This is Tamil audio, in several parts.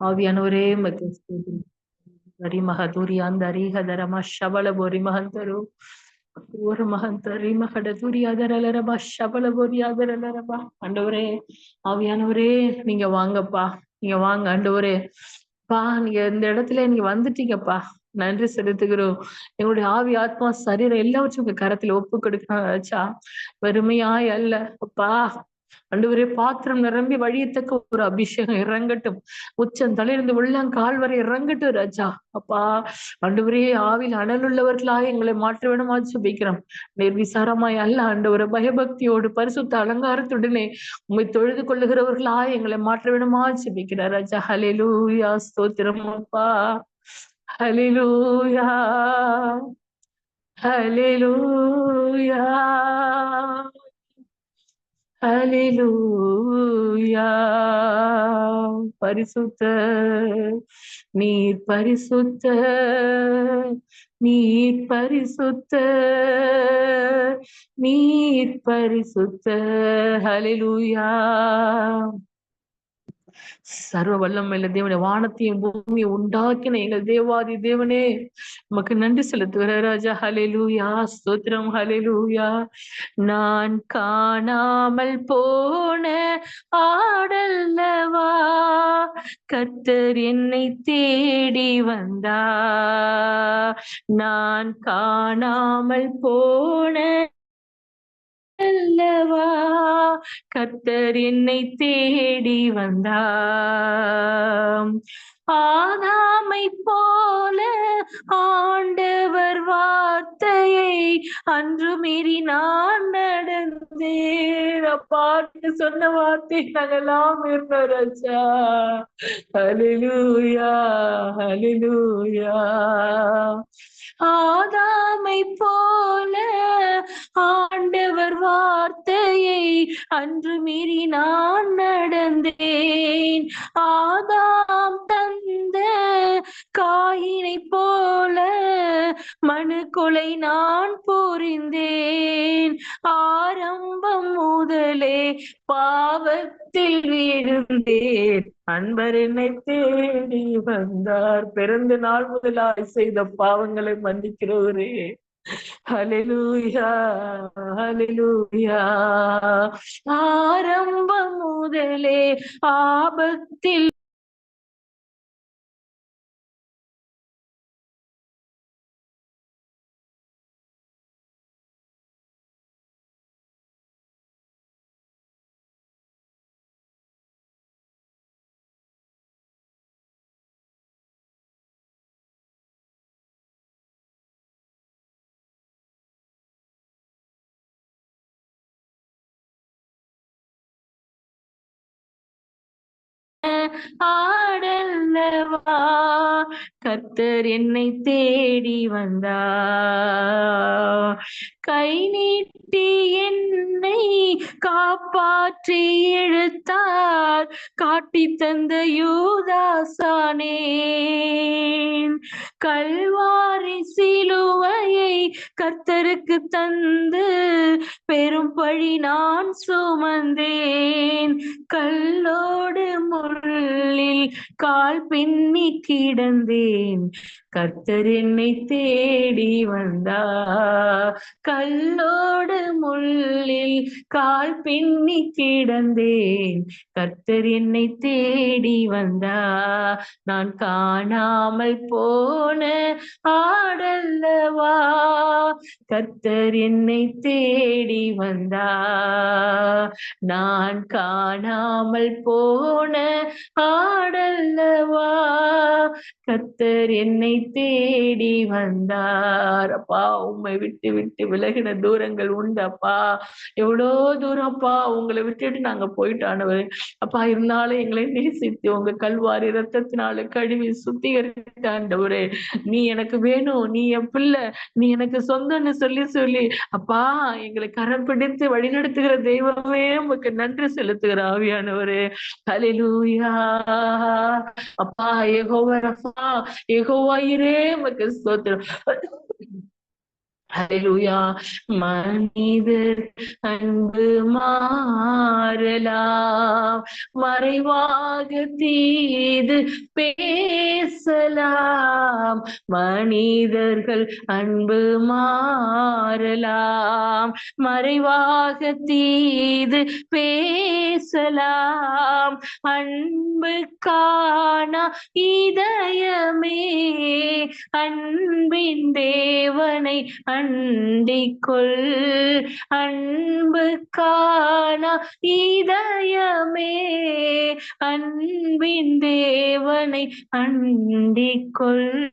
ஆவியானவரே மக்கு ಹರಿ ಮಹದೂರಿ ಅಂದರಿ ಹದರಮ ಶಬಳ ಬೋರಿ ಮಹಂತರು ஒரு மகந்தரி மகடதுரி அதரலரபா ಶಬಳ ಬೋರಿ அதரலரபா ஆண்டவரே ஆவியானவரே நீங்க வாங்கப்பா நீங்க வாங்க ஆண்டவரே பா நீங்க இந்த இடத்துல நீங்க வந்துட்டீங்கப்பா நன்றி செலுத்துகிறோம் எங்களுடைய ஆவி ஆத்மா சரீரம் எல்லாவற்றும் உங்க கரத்துல ஒப்பு கொடுக்கணும் வெறுமையாய் அல்ல அப்பா அண்டுவரே பாத்திரம் நிரம்பி வழியத்தக்க ஒரு அபிஷேகம். இறங்கட்டும். உச்சம் தலையிலிருந்து உள்ளம் கால் வரை இறங்கட்டும் ராஜா. அப்பா அண்டுவரே ஆவில் அனலுள்ளவர்களாக எங்களை மாற்ற வேணுமா சுபிக்கிறோம் நிர்விசாரமாய் அல்ல ஆண்டவரை பயபக்தியோடு பரிசுத்த அலங்காரத்துடனே உண்மை தொழுது கொள்ளுகிறவர்களாக எங்களை மாற்ற வேணுமா சுபிக்கிறார் ராஜா. ஹலிலூயா ஸ்தோத்திரம் அப்பா. ஹலிலூயா ஹலிலூயா அலிலூயா. பரிசுத்த நீர் பரிசுத்த நீர் பரிசுத்த நீர் பரிசுத்த. ஹலிலூயா சர்வ வல்லமையில தேவனே வானத்தையும் பூமியை உண்டாக்கின எங்கள் தேவாதி தேவனே. உமக்கு நன்றி செலுத்துகிற ராஜா. ஹலெலூயா ஸ்தோத்திரம். ஹலெலூயா நான் காணாமல் போன ஆடல்லவா? கர்த்தர் என்னை தேடி வந்தா? நான் காணாமல் போன அல்லவா? கத்தர் என்னை தேடி வந்தாம் ஆதாமை போல ஆண்டவர் வார்த்தையை அன்று மீறி நான் நடந்தேன். அப்பாட்டு சொன்ன வார்த்தை நாங்கெல்லாம் இருந்தோம் ராஜா அலிலூயா ஆதாமை போல ஆண்டவர் வார்த்தையை அன்று மீறி நான் நடந்தேன். ஆதாம் தந்த காயினை போல மனு கொலை நான் புரிந்தேன். ஆரம்பம் முதலே பாவத்தில் வீழ்ந்தேன். அன்பர் என்னை தேடி வந்தார். பிறந்த நாள் முதலாய் செய்த பாவங்களை மன்னிக்கிறவரே. ஹலெலூயா ஹலெலூயா ஆரம்பம் முதலே ஆபத்தில் ஆடல்லவா? கர்த்தர் என்னை தேடி வந்தா. கை நீட்டி என்னை காப்பாற்றி இழுத்தார். காட்டி தந்த யூதாசானே கல்வாரி சிலுவையை கர்த்தருக்கு தந்து பெரும் பழி நான் சுமந்தேன். கல்லோடு பொருளில் கால் பின்னி கிடந்தேன். கர்த்தர் என்னை தேடி வந்தா. கல்லோடு முள்ளில் கால் பின்னி கிடந்தேன். கர்த்தர் என்னை தேடி வந்தா. நான் காணாமல் போன ஆடல்லவா. கர்த்தர் என்னை தேடி வந்தா. நான் காணாமல் போன ஆடல்லவா. கர்த்தர் என்னை தேடி வந்தார். அப்பா உண்மை விட்டு விட்டு விலகின தூரங்கள் உண்டு அப்பா. எவ்வளோ தூரம் அப்பா. உங்களை விட்டுட்டு நாங்க போயிட்டானவர் அப்பா இருந்தாலும் எங்களை நேசித்து உங்க கல்வாரி ரத்தத்தினால கழுவி சுத்திகரித்தாண்டவரே நீ எனக்கு வேணும் நீ என் பிள்ளை நீ எனக்கு சொந்தம்னு சொல்லி சொல்லி. அப்பா எங்களை கரம் பிடித்து வழிநடத்துகிற தெய்வமே உமக்கு நன்றி செலுத்துகிற ஆவியானவரு. அலிலூயா அப்பா ஏகோவா ரஃபா ஏகோவா இரே உமக்கு ஸ்தோத்திரம். ஹalleluya. மனிதர் அன்பு மாறலாம் மறைவாக தீது பேசலாம் மனிதர்கள் அன்பு மாறலாம் மறைவாக தீது பேசலாம் அன்பு காணா இதயமே. அன்பின் தேவனை அன் அண்டிக்கொள் அன்பு காணா இதயமே. அன்பின் தேவனை அண்டிக்கொள்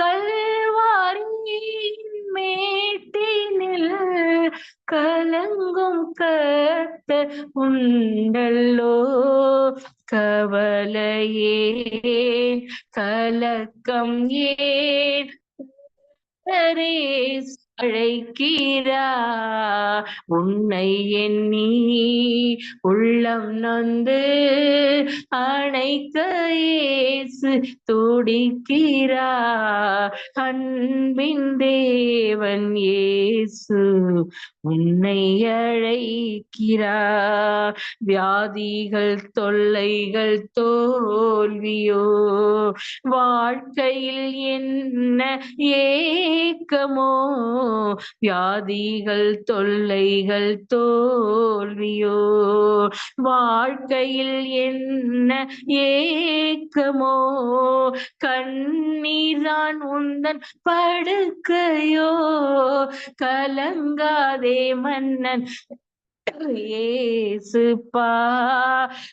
கல்வாரியின் மேட்டினில் கலங்கும் கத்த உண்டல்லோ. கவலையே கலக்கம் ஏன்? அழைக்கிறா. உன்னை எண்ணி உள்ளம் நொந்து அணைக்க இயேசு துடிக்கிறா. அன்பின் தேவன் ஏசு உன்னை அழைக்கிறார். வியாதிகள் தொல்லைகள் தோல்வியோ வாழ்க்கையில் என்ன ஏக்கமோ வியாதிகள் தொல்லைகள் தோல்வியோ வாழ்க்கையில் என்ன ஏக்கமோ? கண்ணீர்தான் உந்தன் படுக்கையோ? கலங்காதே மன்னன் ஏசுப்பா.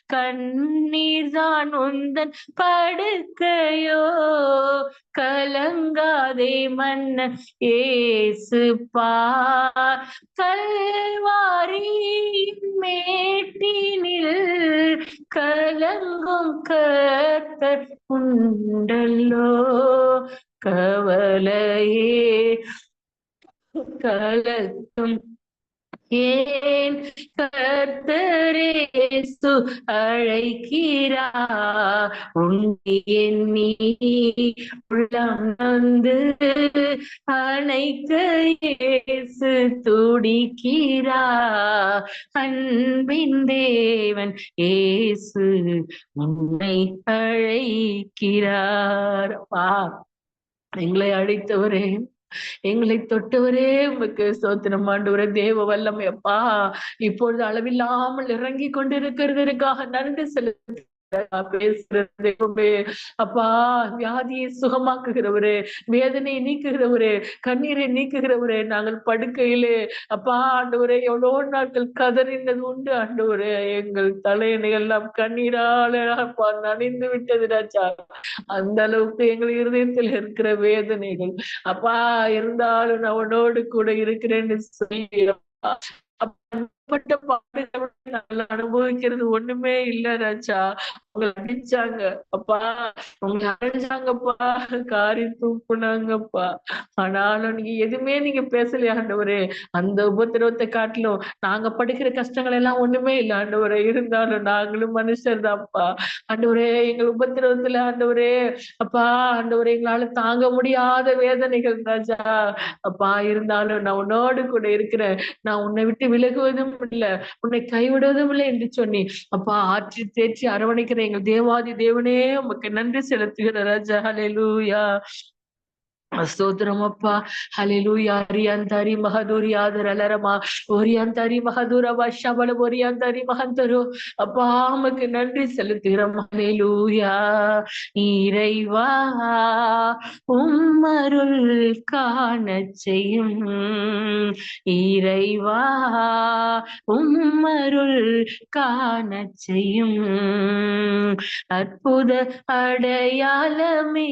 கண்ணீர் தான் உந்தன் படுக்கையோ. கலங்காதே மன்னன் ஏசுப்பா. கல்வாரி மேட்டினில் கலங்கும் கத்தர் உண்டல்லோ. கவலையே. கலக்கும் ஏன் கர்த்தரேசு அழைக்கிறா? உண்மை எண்ணி உள்ளம் வந்து அணைக்க ஏசு துடிக்கிறா? அன்பின் தேவன் ஏசு உன்னை அழைக்கிறார். அப்பா எங்களை அழைத்தவரே. எங்களை தொட்டவரே உமக்கு சோத்திரம் ஆண்டவரே தேவ வல்லமை எப்பா இப்பொழுது அளவில்லாமல் இறங்கி கொண்டிருக்கிறதற்காக நன்றி செலுத்த அப்பா வியாதியை சுகமாக்குகிறவரே வேதனையை நீக்குகிறவரே கண்ணீரை நீக்குகிறவரே நாங்கள் படுக்கையிலே. அப்பா ஆண்டவரே எவ்வளோ நாட்கள் கதறினது உண்டு ஆண்டவரே. எங்கள் தலையணை எல்லாம் கண்ணீரால அப்பா நனைந்து விட்டது ராஜா. அந்த அளவுக்கு எங்கள் இருதயத்தில் இருக்கிற வேதனைகள். அப்பா இருந்தாலும் நான் உன்னோடு கூட இருக்கிறேன்னு சொல்லி அப்பட்ட பாடுகளை அனுபவிக்கிறது ஒண்ணுமே இல்ல ராஜா. உங்களை அடிச்சாங்க. அப்பா உங்களை அடைஞ்சாங்கப்பா. காரி தூக்குனாங்கப்பா. ஆனாலும் நீங்க எதுவுமே நீங்க பேசலையா ஆண்டவரே. அந்த உபத்திரவத்தை காட்டிலும் நாங்க படிக்கிற கஷ்டங்கள் எல்லாம் ஒண்ணுமே இல்ல ஆண்டவரே. இருந்தாலும் நாங்களும் மனுஷர் தான்ப்பா. ஆண்டவரே எங்கள் உபத்திரவத்துல ஆண்டவரே. அப்பா ஆண்டவரே எங்களால தாங்க முடியாத வேதனைகள் ராஜா. அப்பா இருந்தாலும் நான் உன்னோடு கூட இருக்கிறேன். நான் உன்னை விட்டு விலகுவதும் இல்லை உன்னை கைவிடுவதும் இல்லை என்று சொன்னி அப்பா ஆற்றி தேற்றி அரவணைக்கிற எங்கள் தேவாதி தேவனே உமக்கு நன்றி செலுத்துகிற ராஜா. ஹalleluya. స్తోత్రమప్ప హలెలుయా అరియంతరి మహదూరి ఆదరలరమా ఒరియంతరి மகதூர வஷபல ஒரியாந்தரி மகந்தரு அப்பா உமக்கு நன்றி செலுத்துகிறோம் ஹலெலுயா இறைவா உம்மருள் காண செய்யும் இறைவா உம்மருள் காண செய்யும் அற்புத அடையாளமே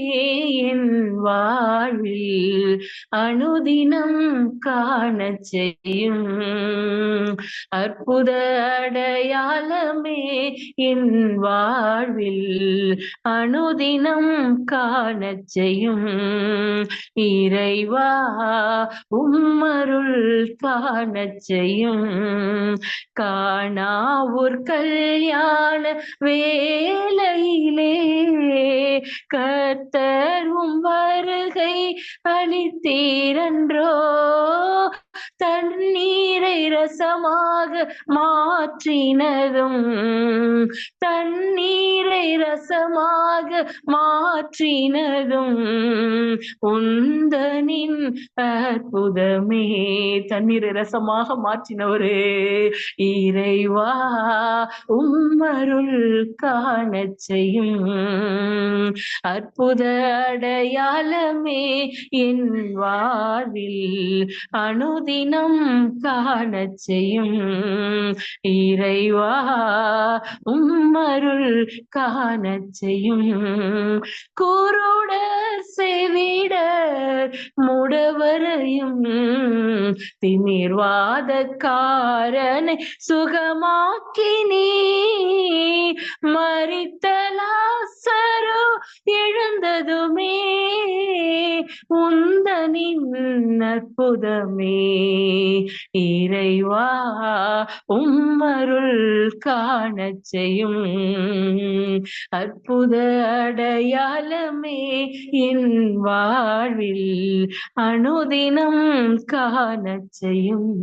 என் வாழ் வாழ்வில் அனுதினம் காண செய்யும். அற்புத அடையாளமே என் வாழ்வில் அனுதினம் காண செய்யும். இறைவா உம்மருள் காண செய்யும். காணாவூர் கல்யாண வேலையிலே கத்தரும் வருகை அளித்தீரன்றோ தண்ணீரை ரசமாக மாற்றினதும் தண்ணீரை ரசமாக மாற்றினதும் உந்தனின் அற்புதமே. தண்ணீரை ரசமாக மாற்றினவரே இறைவா உம்மருள் காணச் செய்யும் அற்புத அடையாளமே என் வாழ்வில் அனுதினம் காணச் செய்யும் இறைவா உம்மருள் காணச் செய்யும் குருட செவிட முடவரையும் திமிர்வாதக்காரனை சுகமாக்கி நீ மறித்த அற்புதமே. இறைவா உம்மருள் காண செய்யும் அற்புத அடையாளமே என் வாழ்வில் அனுதினம் காண செய்யும்.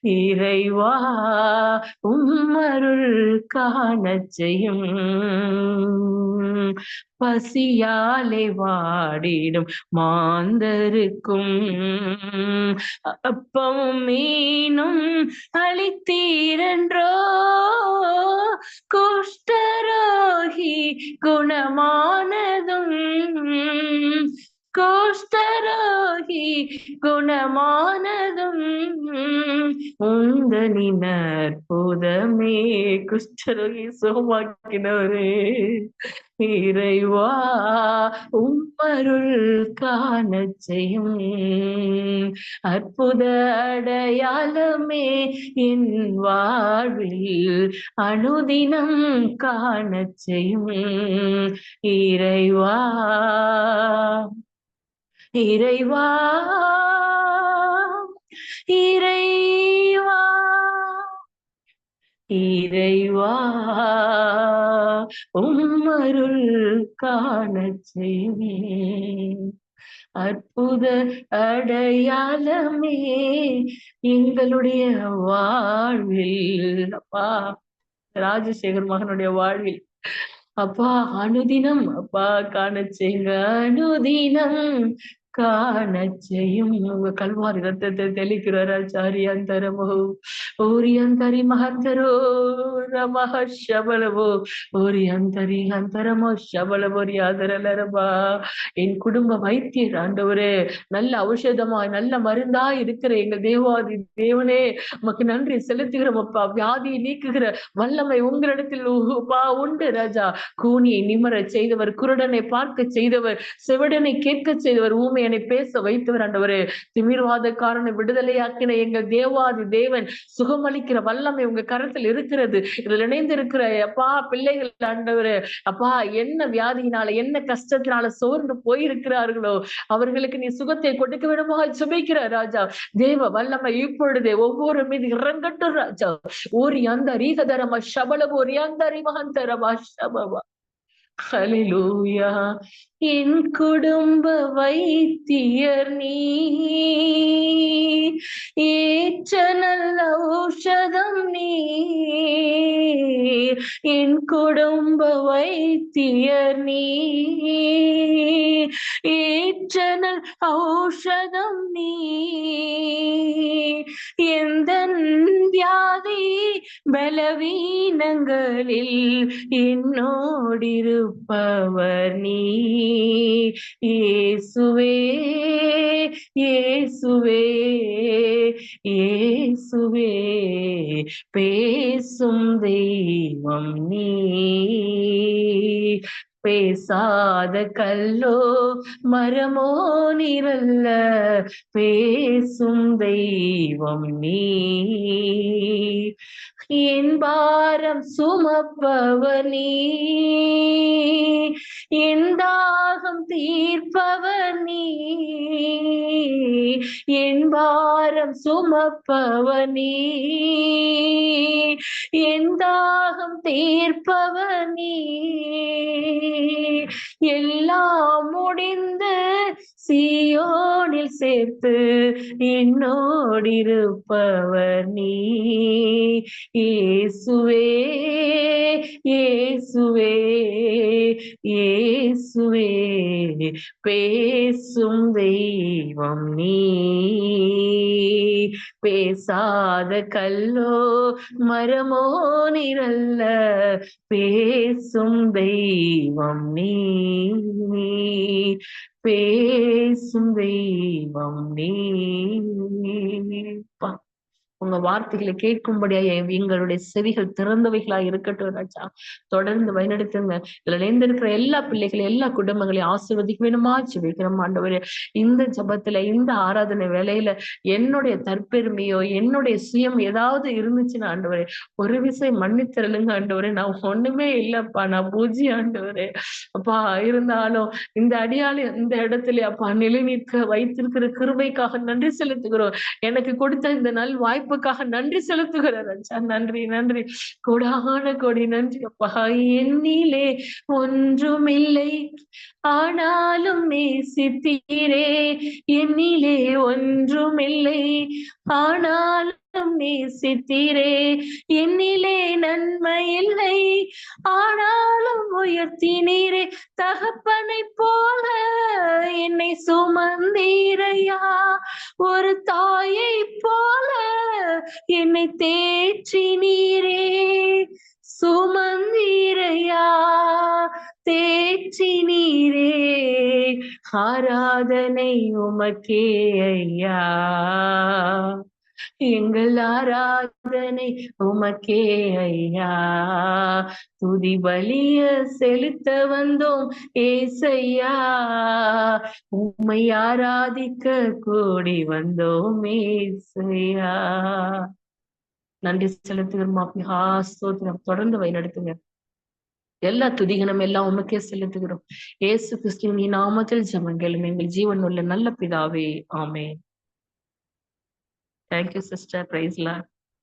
இறைவா உம்மருள் காண செய்யும். பசியாலே வாடிடும் மாந்தருக்கும். அப்பமும் மீனும் அளித்தீரன்றோ குஷ்டரோகி குணமானதும் கோஷ்டரோகி குணமானதும் உந்தனின் அற்புதமே குஷ்டரோகி சுகமாக்கினவரே இறைவா உம்மருள் காண செய்யும் அற்புத அடையாளமே என் வாழ்வில் அனுதினம் காண செய்யும் இறைவா. இறைவா இறைவா இறைவா உம்மருள் காண செய்யும் அற்புத அடையாளமே எங்களுடைய வாழ்வில் அப்பா ராஜசேகர் மகனுடைய வாழ்வில். அப்பா அனுதினம் அப்பா காண செய்யுங்க. அனுதினம் காணச்செய்யும். உங்க கல்வார் ரத்தத்தை தெளிக்கிறார் ஆச்சாரியாந்தரமோ. ஓரியந்தரி மகந்தரோ ரமஹ சபலவோ ஓரியந்தரி அந்தரமோ சபலவோ யாதரலரபா என் குடும்ப வைத்தியர் ஆண்டவரே நல்ல ஔஷதமா நல்ல மருந்தா இருக்கிற எங்க தேவாதி தேவனே. உமக்கு நன்றி செலுத்துகிறோம் அப்பா. வியாதியை நீக்குகிற வல்லமை உங்களிடத்தில் உண்டு ராஜா. கூனியை நிமர செய்தவர் குருடனை பார்க்க செய்தவர் செவடனை கேட்க செய்தவர். ஊமை என்னை பேச வைத்தவர் ஆண்டவரே திமிர்வாதக்காரனை விடுதலையாக்கின எங்கள் தேவாதி தேவன் சுகமளிக்கிற வல்லமை உங்க கரத்தில் இருக்கிறது. இதில் இணைந்து இருக்கிற அப்பா பிள்ளைகள் ஆண்டவரே அப்பா என்ன வியாதியினால என்ன கஷ்டத்தினால சோர்ந்து போயிருக்கிறார்களோ அவர்களுக்கு நீ சுகத்தை கொடுக்க விடமாக சுமைக்கிற ராஜா. தேவ வல்லமை இப்பொழுதே ஒவ்வொரு மீது இறங்கட்டும் ராஜா. ஓரி அந்த ரீகதரமா சபலம் ஒரு அந்த மகந்தரமா சபவா. ஹலிலூயா என் குடும்ப வைத்தியர் நீ ஏற்ற நல்ல ஔஷதம் நீ என் குடும்ப வைத்தியர் நீ ஏற்ற நல் ஔஷதம் நீ எந்த வியாதி பலவீனங்களில் என்னோடிரு என்னோடிருப்பவர் நீ இயேசுவே இயேசுவே இயேசுவே பேசும் தெய்வம் நீ. பேசாத கல்லோ மரமோ நிரல்ல பேசும் தெய்வம் நீ. என் பாரம் சுமப்பவ நீ என் தாகம் தீர்ப்பவர் நீ. என் பாரம் சுமப்பவர் நீ. என் தாகம் தீர்ப்பவர் நீ. எல்லாம் முடிந்து சியோனில் சேர்த்து என்னோடிருப்பவர் நீ. ஏசுவே ஏசுவே ஏசுவே பேசும் தெய்வம் நீ. பேசாத கல்லோ மரமோ நிரல்ல பேசும் தெய்வம் நீ. பேசும் தெய்வம் நீ. பா உங்க வார்த்தைகளை கேட்கும்படியா எங்களுடைய செவிகள் திறந்தவைகளா இருக்கட்டும் ராஜா. தொடர்ந்து வழிநடத்துங்க. இதுல நேர்ந்திருக்கிற எல்லா பிள்ளைகளையும் எல்லா குடும்பங்களையும் ஆசிர்வதிக்க வேணுமா ஜெபிக்கிறோம் ஆண்டவரே. இந்த ஜபத்துல இந்த ஆராதனை வேலையில என்னுடைய தற்பெருமையோ என்னுடைய சுயம் ஏதாவது இருந்துச்சுன்னா ஆண்டவரே ஒரு விசை மன்னித்தரலுங்க ஆண்டவரே. நான் ஒண்ணுமே இல்லப்பா நான் பூஜி ஆண்டவரே. அப்பா இருந்தாலும் இந்த அடியாளி இந்த இடத்துல அப்பா நிலை நிற்க வைத்திருக்கிற கிருபைக்காக நன்றி செலுத்துகிறோம். எனக்கு கொடுத்த இந்த நல் வாய்ப்பு வாய்ப்புக்காக நன்றி செலுத்துகிறார் ராஜா நன்றி நன்றி. கொடான கொடி நன்றி அப்பா. என்னிலே ஒன்றுமில்லை. ஆனாலும் நேசித்தீரே. என்னிலே ஒன்றுமில்லை. ஆனாலும் நேசித்தீரே என்னிலே நன்மை இல்லை ஆனாலும் உயர்த்தினீரே. தகப்பனை போல என்னை சுமந்தீரையா. ஒரு தாயை போல என்னை தேற்றினீரே. சுமந்தீரையா தேற்றி நீரே ஆராதனை உமக்கே ஐயா. எங்கள் ஆராதனை உமக்கே ஐயா. துதி வலிய செலுத்த வந்தோம் ஏசையா. உம்மை ஆராதிக்க கூடி வந்தோம் ஏசையா. நன்றி செலுத்துகிறோம் அப்பா ஸ்தோத்திரம் தொடர்ந்து வழிநடத்துங்க எல்லா துதிகனம் எல்லாம் உமக்கே செலுத்துகிறோம். ஏசு கிறிஸ்துவின் நீ நாமத்தில் ஜமங்களும் எங்கள் ஜீவன் உள்ள நல்ல பிதாவே. ஆமே Thank you, sister. Praise Lord.